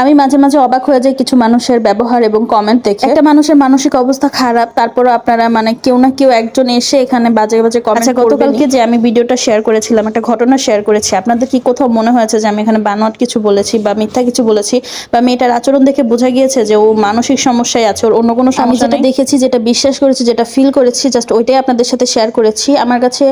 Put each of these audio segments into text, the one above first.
আমি মাঝে মাঝে অবাক হয়ে যাই কিছু মানুষের ব্যবহার এবং কমেন্ট দেখে। একটা মানুষের মানসিক অবস্থা খারাপ তারপরও আপনারা মানে কেউ না কেউ একজন এসে এখানে বাজে বাজে কমেন্ট আচ্ছা, গতকালকে যে আমি ভিডিওটা শেয়ার করেছিলাম একটা ঘটনা শেয়ার করেছি আপনাদের কি কোথাও মনে হয়েছে যে আমি এখানে বানোয়াট কিছু বলেছি বা মিথ্যা কিছু বলেছি? বা মেয়েটার আচরণ দেখে বোঝা গিয়েছে যে ও মানসিক সমস্যায় আছে ওর অন্য কোনো সমস্যা যেটা দেখেছি যেটা বিশ্বাস করেছি যেটা ফিল করেছি জাস্ট ওইটাই আপনাদের সাথে শেয়ার করেছি। আমার কাছে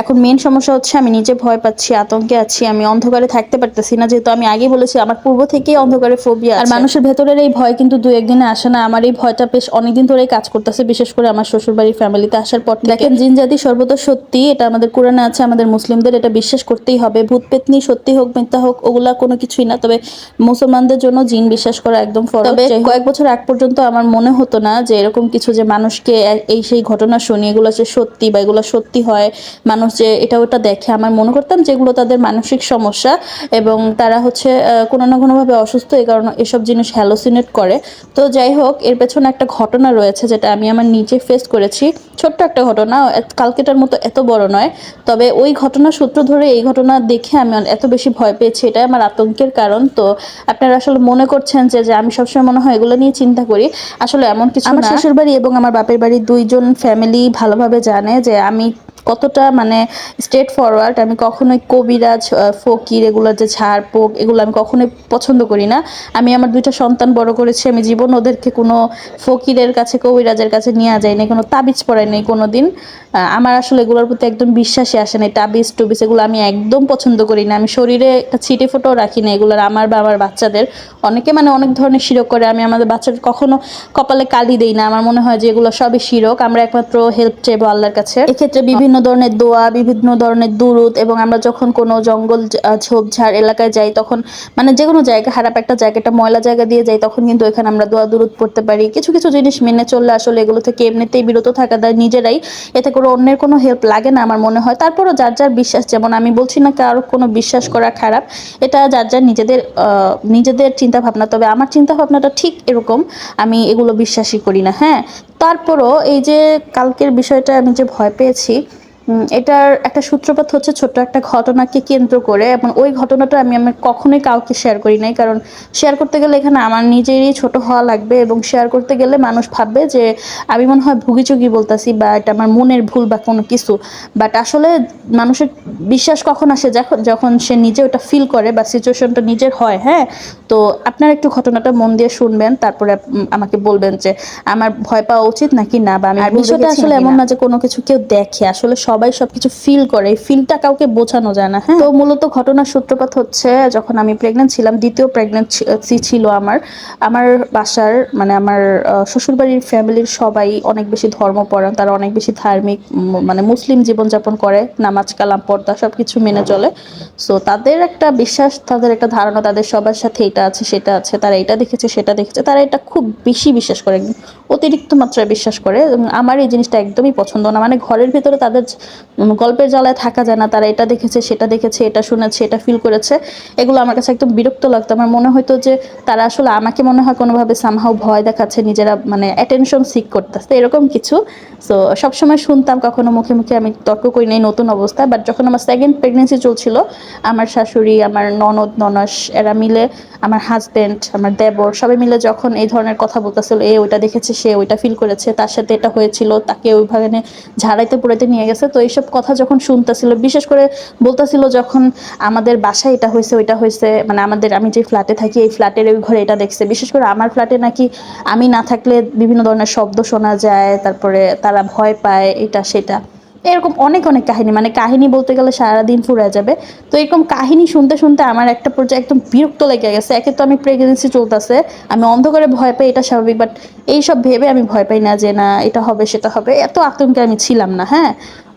এখন মেন সমস্যা হচ্ছে আমি নিজে ভয় পাচ্ছি আতঙ্কে আছি আমি অন্ধকারে থাকতে পারতেছি না যেহেতু আমি আগে বলেছি আমার পূর্ব থেকেই অন্ধকারে ফোবিয়া আর মানুষের ভেতরের এই ভয় কিন্তু দু একদিনে আসে না। আমার এই ভয়টা বেশ অনেকদিন ধরেই কাজ করতেছে বিশেষ করে আমার শ্বশুর বাড়ির ফ্যামিলিতে আসার পর থেকে। দেখেন জিন জাতি সর্বদা সত্যি এটা আমাদের কোরআনে আছে আমাদের মুসলিমদের এটা বিশ্বাস করতেই হবে। ভূত পেতনি সত্যি হোক মিথ্যা হোক ওগুলা কোনো কিছুই না। তবে মুসলমানদের জন্য জিন বিশ্বাস করা একদম ফরজ। তবে কয়েক বছর আগ পর্যন্ত আমার মনে হতো না যে এরকম কিছু যে মানুষকে এই সেই ঘটনা শুনি এগুলো যে সত্যি বা এগুলো সত্যি হয় মানুষ যে এটা ওটা দেখে। আমার মনে করতাম যেগুলো তাদের মানসিক সমস্যা এবং তারা হচ্ছে আহ, কোনো না কোনোভাবে অসুস্থ কারণে এসব জিনিস হ্যালোসিনেট করে। তো যাই হোক এর পেছনে একটা ঘটনা রয়েছে যেটা আমি আমার নিজে ফেস করেছি। ছোট্ট একটা ঘটনা কালকেটার মতো এত বড় নয়। তবে ওই ঘটনা সূত্র ধরে এই ঘটনা দেখে আমি এত বেশি ভয় পেয়েছি এটাই আমার আতঙ্কের কারণ। তো আপনারা আসলে মনে করছেন যে যে আমি সবসময় মনে হয় এগুলো নিয়ে চিন্তা করি। আসলে এমন কিছু আমার শ্বশুর বাড়ি এবং আমার বাপের বাড়ি দুইজন ফ্যামিলি ভালোভাবে জানে যে আমি কতটা মানে স্ট্রেট ফরওয়ার্ড আমি কখনোই কবিরাজ ফকির এগুলো যে ছাড় পোক এগুলো আমি কখনোই পছন্দ করি না। আমি আমার দুইটা সন্তান বড় করেছি, আমি জীবন ওদেরকে কোনো ফকিরের কাছে, কবিরাজের কাছে নিয়ে যাই না কোনো তাবিজ পড়াই নাই কোনো দিন আমার আসলে এগুলোর প্রতি একদম বিশ্বাসই আসে না তাবিজ, টুবিজ, এগুলো আমি একদম পছন্দ করি না। আমি শরীরে একটা ছিটে ফোটাও রাখি না এগুলোর আমার বা আমার বাচ্চাদের। অনেকে মানে অনেক ধরনের শিরক করে, আমি আমাদের বাচ্চাদের কখনো কপালে কালি দেই না। আমার মনে হয় যে এগুলো সবই শিরক, আমরা একমাত্র হেল্প চাইব আল্লাহর কাছে। এক্ষেত্রে বিভিন্ন ধরনের দোয়া, বিভিন্ন ধরনের দুরুদ এবং আমরা যখন কোনো জঙ্গল ঝোপঝাড় এলাকায় যাই তখন মানে যে কোনো জায়গা খারাপ একটা জায়গা, একটা ময়লা জায়গা দিয়ে যাই তখন কিন্তু এখানে আমরা দোয়া, দুরুদ পড়তে পারি। কিছু কিছু জিনিস মেনে চললে আসলে এগুলো থেকে এমনিতেই বিরত থাকা দেয় নিজেরাই। এতে করে অন্যের কোনো হেল্প লাগে না আমার মনে হয়। তারপরও যার যার বিশ্বাস, যেমন আমি বলছি না কারও কোনো বিশ্বাস করা খারাপ, এটা যার যার নিজেদের নিজেদের চিন্তা ভাবনা তবে আমার চিন্তা ভাবনাটা ঠিক এরকম, আমি এগুলো বিশ্বাসই করি না। হ্যাঁ তারপরও এই যে কালকের বিষয়টা আমি যে ভয় পেয়েছি এটার একটা সূত্রপাত হচ্ছে ছোট্ট একটা ঘটনাকে কেন্দ্র করে এবং ওই ঘটনাটা আমি আমি কখনোই কাউকে শেয়ার করি নাই কারণ শেয়ার করতে গেলে এখানে আমার নিজেরই ছোট হওয়া লাগবে এবং শেয়ার করতে গেলে মানুষ ভাববে যে আমি মনে হয় ভুগিচুগি বলতাছি বা এটা আমার মনের ভুল বা কোনো কিছু। বাট আসলে মানুষের বিশ্বাস কখন আসে যখন যখন সে নিজে ওটা ফিল করে বা সিচুয়েশনটা নিজের হয় হ্যাঁ? তো আপনার একটু ঘটনাটা মন দিয়ে শুনবেন তারপরে আমাকে বলবেন যে আমার ভয় পাওয়া উচিত নাকি না? বা আমি বিষয়টা আসলে এমন না। না যে কোনো কিছু কেউ দেখে। আসলে সবাই সবকিছু ফিল করে। এই ফিলটা কাউকে বোঝানো যায় না হ্যাঁ? তো মূলত ঘটনার সূত্রপাত হচ্ছে, যখন আমি প্রেগনেন্ট ছিলাম, দ্বিতীয় প্রেগনেন্সি ছিল আমার। আমার বাসার মানে আমার শ্বশুরবাড়ির ফ্যামিলির সবাই অনেক বেশি ধর্মপরায়ণ, তারা অনেক বেশি ধার্মিক মানে মুসলিম জীবনযাপন করে, নামাজ, কালাম, পর্দা সব কিছু মেনে চলে। সো তাদের একটা বিশ্বাস, তাদের একটা ধারণা, তাদের সবার সাথে এটা আছে, সেটা আছে, তারা এটা দেখেছে, সেটা দেখেছে, তারা এটা খুব বেশি বিশ্বাস করে, অতিরিক্ত মাত্রায় বিশ্বাস করে। এবং আমার এই জিনিসটা একদমই পছন্দ না মানে ঘরের ভিতরে তাদের গল্পের জ্বালায় থাকা যায় না, তারা এটা দেখেছে, সেটা দেখেছে, এটা শুনেছে, এটা ফিল করেছে। এগুলো আমার কাছে একদম বিরক্ত লাগতো। আমার মনে হতো যে তারা আসলে আমাকে মনে হয় কোনোভাবে সামহাও ভয় দেখাচ্ছে, নিজেরা মানে অ্যাটেনশন সিক করতেছে। এরকম কিছু। সো সবসময় শুনতাম, কখনো মুখে মুখে আমি তর্ক করি নাই নতুন অবস্থায় বাট যখন আমার সেকেন্ড প্রেগনেন্সি চলছিল, আমার শাশুড়ি, আমার ননদ, ননস, এরা মিলে আমার হাজবেন্ড আমার দেবর, সবাই মিলে যখন এই ধরনের কথা বলতেছিল, এ, ওইটা দেখেছে, সে ওইটা ফিল করেছে, তার সাথে এটা হয়েছিল, তাকে ওইভাবে ঝাড়াইতে পুরাইতে নিয়ে গেছে। তো এইসব কথা যখন শুনতেছিল, বিশেষ করে বলতেছিল যখন আমাদের বাসায় এটা হয়েছে, ওইটা হয়েছে মানে আমাদের, আমি যে ফ্ল্যাটে থাকি, এই ফ্ল্যাটের ওই ঘরে এটা দেখছে। বিশেষ করে আমার ফ্ল্যাটে নাকি আমি না থাকলে বিভিন্ন ধরনের শব্দ শোনা যায়, তারপরে তারা ভয় পায়, এটা সেটা। এরকম অনেক অনেক কাহিনী। মানে কাহিনী বলতে গেলে সারাদিন ফুরা যাবে। তো এরকম কাহিনী শুনতে শুনতে আমার একটা পর্যায়ে একদম বিরক্ত লেগে গেছে। একে তো আমি প্রেগনেন্সি চলতেছে, আমি অন্ধকারে ভয় পাই, এটা স্বাভাবিক। বাট এইসব ভেবে আমি ভয় পাই না যে, না, এটা হবে, সেটা হবে। এত আতঙ্কে আমি ছিলাম না হ্যাঁ?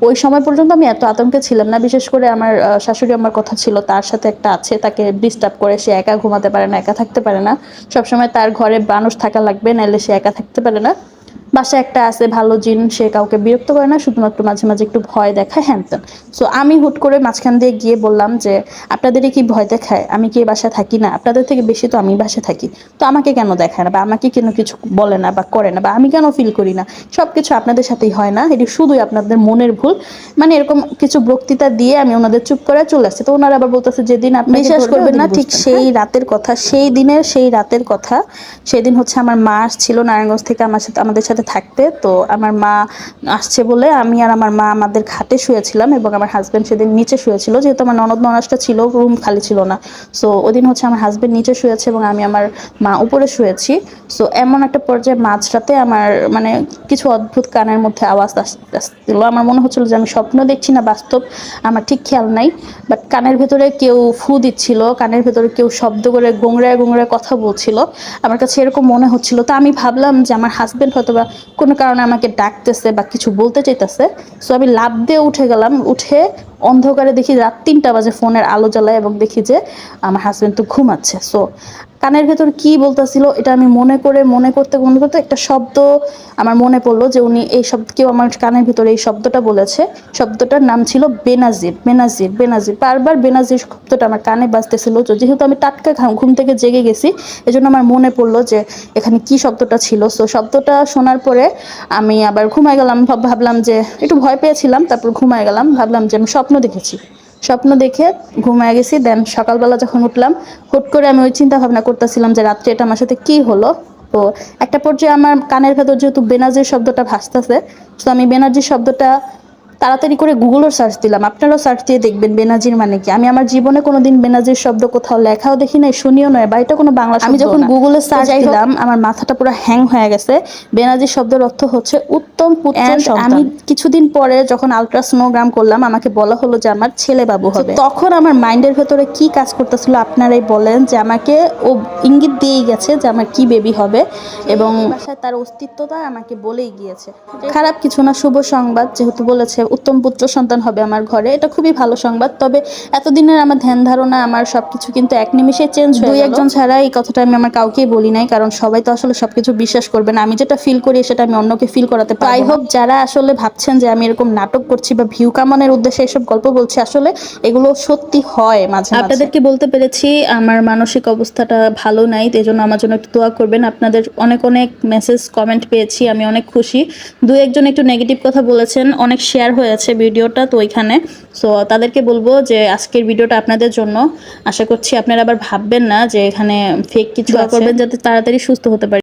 ওই সময় পর্যন্ত আমি এত আতঙ্কে ছিলাম না। বিশেষ করে আমার শাশুড়ি আমার কথা ছিল, তার সাথে একটা আছে, তাকে ডিস্টার্ব করে। সে একা ঘুমাতে পারে না, একা থাকতে পারে না। সবসময় তার ঘরে মানুষ থাকা লাগবে নাহলে সে একা থাকতে পারে না। বাসায় একটা আছে ভালো জিন সে কাউকে বিরক্ত করে না শুধুমাত্র মাঝে মাঝে একটু ভয় দেখায় হ্যান সো আমি হুট করে মাঝখান দিয়ে গিয়ে বললাম যে আপনাদেরই কি ভয় দেখায়? আমি কি বাসায় থাকি না? আপনাদের থেকে বেশি তো আমি বাসায় থাকি। তো আমাকে কেন দেখায় না? বা আমাকে কেন কিছু বলে না বা করে না? বা আমি কেন ফিল করি না? সব কিছু আপনাদের সাথেই হয় না? এটি শুধুই আপনাদের মনের ভুল? মানে এরকম কিছু বক্তৃতা দিয়ে আমি ওনাদের চুপ করে চলে আসছি। তো ওনারা আবার বলতেছে যেদিন আপনি বিশ্বাস করবেন না ঠিক সেই রাতের কথা সেই দিনের সেই রাতের কথা সেদিন হচ্ছে আমার মা আসছিল নারায়ণগঞ্জ থেকে আমার সাথে আমাদের সাথে থাকতে, তো আমার মা আসছে বলে আমি আর আমার মা আমাদের খাটে শুয়েছিলাম এবং আমার হাজব্যান্ড সেদিন নিচে শুয়েছিল, যেহেতু আমার ননদ ননাসটা ছিল রুম খালি ছিল না। সো ওদিন হচ্ছে আমার হাজব্যান্ড নিচে শুয়েছে এবং আমি আমার মা উপরে শুয়েছি। সো এমন একটা পর্যায়ে মাঝরাতে আমার মানে কিছু অদ্ভুত কানের মধ্যে আওয়াজ আস- আসছিল। আমার মনে হচ্ছিল যে আমি স্বপ্ন দেখছি না, বাস্তব। আমার ঠিক খেয়াল নাই। কানের ভেতরে কেউ ফু দিচ্ছিল, কানের ভেতরে কেউ শব্দ করে গোংরায় গোংরায় কথা বলছিল। আমার কাছে এরকম মনে হচ্ছিল। তো আমি ভাবলাম যে আমার হাজবেন্ড হয়তো বা কোনো কারণে আমাকে ডাকতেছে বা কিছু বলতে চাইতেছে। সো আমি লাভ দিয়ে উঠে গেলাম। উঠে অন্ধকারে দেখি রাত তিনটা বাজে, ফোনের আলো জ্বালায় এবং দেখি যে আমার হাজবেন্ড তো ঘুমাচ্ছে। সো কানের ভেতর কি বলতেছিল, এটা আমি মনে করে, মনে করতে মনে করতে একটা শব্দ আমার মনে পড়ল যে উনি এই শব্দ, কেউ আমার কানের ভিতরে এই শব্দটা বলেছে। শব্দটার নাম ছিল বেনাজির বেনাজির বেনাজির। বারবার বেনাজির শব্দটা আমার কানে বাজতেছিল। তো যেহেতু আমি টাটকা ঘাম থেকে জেগে গেছি, এজন্য আমার মনে পড়ল যে এখানে কি শব্দটা ছিল। সো শব্দটা শোনার পরে আমি আবার ঘুমায় গেলাম ভাব- ভাবলাম যে, একটু ভয় পেয়েছিলাম, তারপর ঘুমায় গেলাম, ভাবলাম যে আমি স্বপ্ন দেখেছি। স্বপ্ন দেখে ঘুমায় গেছি। দেন সকালবেলা যখন উঠলাম, হুট করে আমি ওই চিন্তা ভাবনা করতেছিলাম যে, রাত্রে, এটা আমার সাথে কি হলো? তো একটা পর্যায়ে আমার কানের ভেতর যেহেতু বেনার্জির শব্দটা ভাসতেছে, তো আমি বেনার্জির শব্দটা তাড়াতাড়ি করে গুগলও সার্চ দিলাম। আপনারাও সার্চ দিয়ে দেখবেন বেনাজির মানে কি। আমি আমার জীবনে কোনোদিন বেনাজির শব্দ কোথাও লেখাও দেখি নাই শুনিও নয় বা এটা কোনো বাংলা আমি যখন গুগলে সার্চ দিলাম আমার মাথাটা পুরো হ্যাং হয়ে গেছে। বেনাজির শব্দের অর্থ হচ্ছে উত্তম পুত্র আমি কিছুদিন পরে যখন আলট্রাসোনোগ্রাম করলাম আমাকে বলা হলো যে আমার ছেলে বাবু হবে। তখন আমার মাইন্ডের ভেতরে কি কাজ করতেছিল আপনারাই বলেন যে আমাকে ও ইঙ্গিত দিয়েই গেছে যে আমার কি বেবি হবে এবং তার অস্তিত্বটা আমাকে বলেই গিয়েছে। খারাপ কিছু না শুভ সংবাদ যেহেতু বলেছে। উত্তম পুত্র সন্তান হবে আমার ঘরে। এটা খুবই ভালো সংবাদ। তবে এতদিনের আমার ধ্যান ধারণা আমার সবকিছু কিন্তু এক নিমিষে চেঞ্জ হয়ে দুই একজন ছাড়া এই কথাটা আমি আমার কাউকেই বলি নাই কারণ সবাই তো আসলে সবকিছু বিশ্বাস করবে না। আমি যেটা ফিল করি সেটা আমি অন্যকে ফিল করাতে পারি আই হোপ যারা আসলে ভাবছেন যে আমি এরকম নাটক করছি বা ভিউ কামানের উদ্দেশ্যে এসব গল্প বলছি আসলে এগুলো সত্যি হয় মাঝে মাঝে। আপনাদেরকে বলতে পেরেছি আমার মানসিক অবস্থাটা ভালো নাই এই জন্য আমার জন্য একটু দোয়া করবেন। আপনাদের অনেক অনেক মেসেজ কমেন্ট পেয়েছি আমি অনেক খুশি। দু একজন একটু নেগেটিভ কথা বলেছেন অনেক শেয়ার হয়েছে ভিডিওটা তো ওইখানে। সো তাদেরকে বলব যে আজকের ভিডিওটা আপনাদের জন্য। আশা করছি আপনারা আবার ভাববেন না যে এখানে ফেক কিছু করবেন যাতে তাড়াতাড়ি সুস্থ হতে পারি।